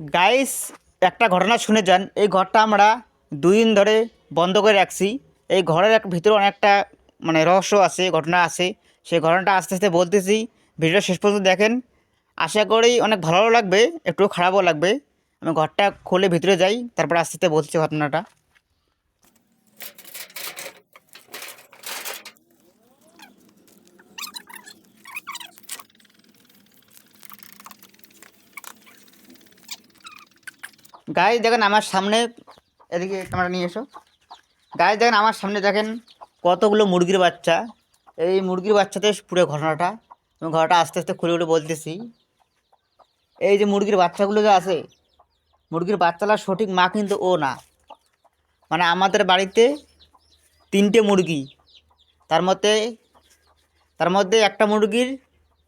Guys একটা ঘটনা শুনে যান। এই ঘরটা আমরা দুই দিন ধরে বন্ধ করে রাখছি। এই ঘরের এক ভিতরে অনেকটা মানে রহস্য আছে, ঘটনা আছে। সেই ঘটনাটা আস্তে আস্তে বলতেছি। ভিডিওটা শেষ পর্যন্ত দেখেন। আশা করি অনেক ভালো লাগবে, একটু খারাপও লাগবে। আমি ঘরটা খুলে ভিতরে যাই, তারপর আস্তে আস্তে বলছি ঘটনাটা। গাইজ দেখেন আমার সামনে, এদিকে ক্যামেরা নিয়ে এসো। গাইজ দেখেন আমার সামনে দেখেন কতগুলো মুরগির বাচ্চা। এই মুরগির বাচ্চাতে পুরো ঘটনাটা আমি ঘটনাটা আস্তে আস্তে খুলে খুলে বলতেছি। এই যে মুরগির বাচ্চাগুলো যে আছে, মুরগির বাচ্চাটার সঠিক মা কিন্তু ও না। মানে আমাদের বাড়িতে তিনটে মুরগি। তার মধ্যে তার মধ্যে একটা মুরগির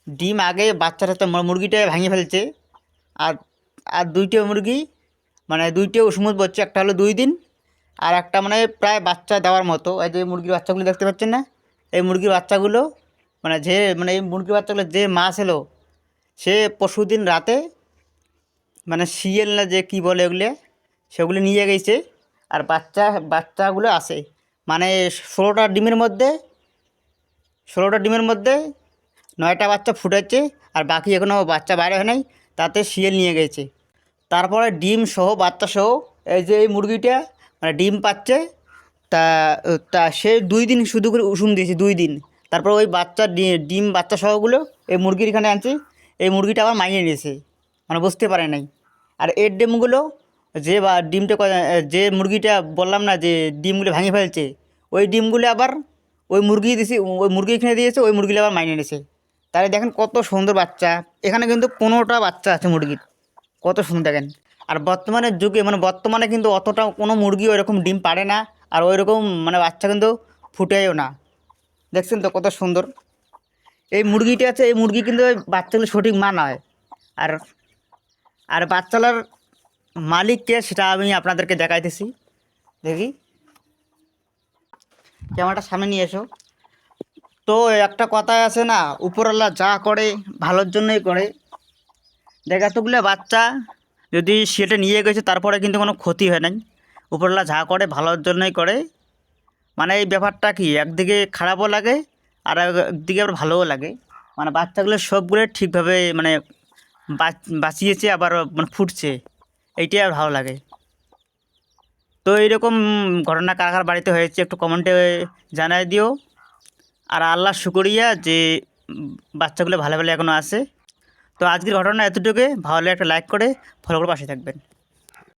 ডিম আগে বাচ্চাটা মুরগিটা ভেঙে ফেলছে, আর আর দুইটা মুরগি মানে দুইটা উসমুদ বচ্ছে, একটা হলো দুই দিন আর একটা মানে প্রায় বাচ্চা দেওয়ার মতো। এই যে মুরগির বাচ্চাগুলো দেখতে পাচ্ছেন না? এই মুরগির বাচ্চাগুলো মানে যে মানে এই মুরগির বাচ্চাগুলো যে মা ছিল সে পরশুদিন রাতে মানে শিয়েল না যে কী বলে ওগুলো, সেগুলো নিয়ে গেছে আর বাচ্চা, বাচ্চাগুলো আসে মানে ষোলোটা ডিমের মধ্যে, ষোলোটা ডিমের মধ্যে নয়টা বাচ্চা ফুটেছে আর বাকি এখনও বাচ্চা বাইরে হয় নাই, তাতে শিয়েল নিয়ে গেছে। তারপরে ডিম সহ, বাচ্চা সহ, এই যে এই মুরগিটা মানে ডিম পাচ্ছে, তা তা সে দুই দিন শুধু করে উষুম দিয়েছে, দুই দিন। তারপর ওই বাচ্চা ডিম বাচ্চা সহগুলো এই মুরগির এখানে আনছে, এই মুরগিটা আবার মাইনে নিয়েছে মানে বুঝতে পারে নাই। আর এর ডিমগুলো, যে বা, ডিমটা যে মুরগিটা বললাম না যে ডিমগুলো ভেঙে ফেলছে, ওই ডিমগুলো আবার ওই মুরগি দিয়েছে ওই মুরগি এখানে দিয়েছে, ওই মুরগিটা আবার মাইনে নিয়েছে। তাহলে দেখেন কত সুন্দর বাচ্চা, এখানে কিন্তু পনেরোটা বাচ্চা আছে মুরগির। কত সুন্দর দেখেন। আর বর্তমানের যুগে মানে বর্তমানে কিন্তু অতটা কোনো মুরগি ওইরকম ডিম পারে না, আর ওইরকম মানে বাচ্চা কিন্তু ফুটেও না। দেখছেন তো কত সুন্দর? এই মুরগিটা আছে, এই মুরগি কিন্তু ওই বাচ্চাগুলো সঠিক মা নয়। আর আর বাচ্চালার মালিককে সেটা আমি আপনাদেরকে দেখাইতেছি। দেখি। ক্যামেরাটা সামনে নিয়ে এসো। তো একটা কথায় আছে না, উপরওয়ালা যা করে ভালোর জন্যই করে। দেখ এতগুলো বাচ্চা যদি সেটা নিয়ে গেছে, তারপরে কিন্তু কোনো ক্ষতি হয় নাই। উপরওয়ালা যা করে, ভালোর জন্যই করে। মানে এই ব্যাপারটা কি, একদিকে খারাপও লাগে, আর একদিকে আবার ভালোও লাগে। মানে বাচ্চাগুলো সবগুলো ঠিকভাবে মানে বাঁচিয়েছে, আবার মানে ফুটছে। এইটাই আর ভালো লাগে। তো এইরকম ঘটনা কার কার বাড়িতে হয়েছে, একটু কমেন্টে জানাই দিও। আর আল্লাহ শুকরিয়া যে বাচ্চাগুলো ভালো ভালো এখনও আছে। তো আজকের ঘটনা এতটুকু ভালো একটা লাইক করে ফলো করে পাশে থাকবেন।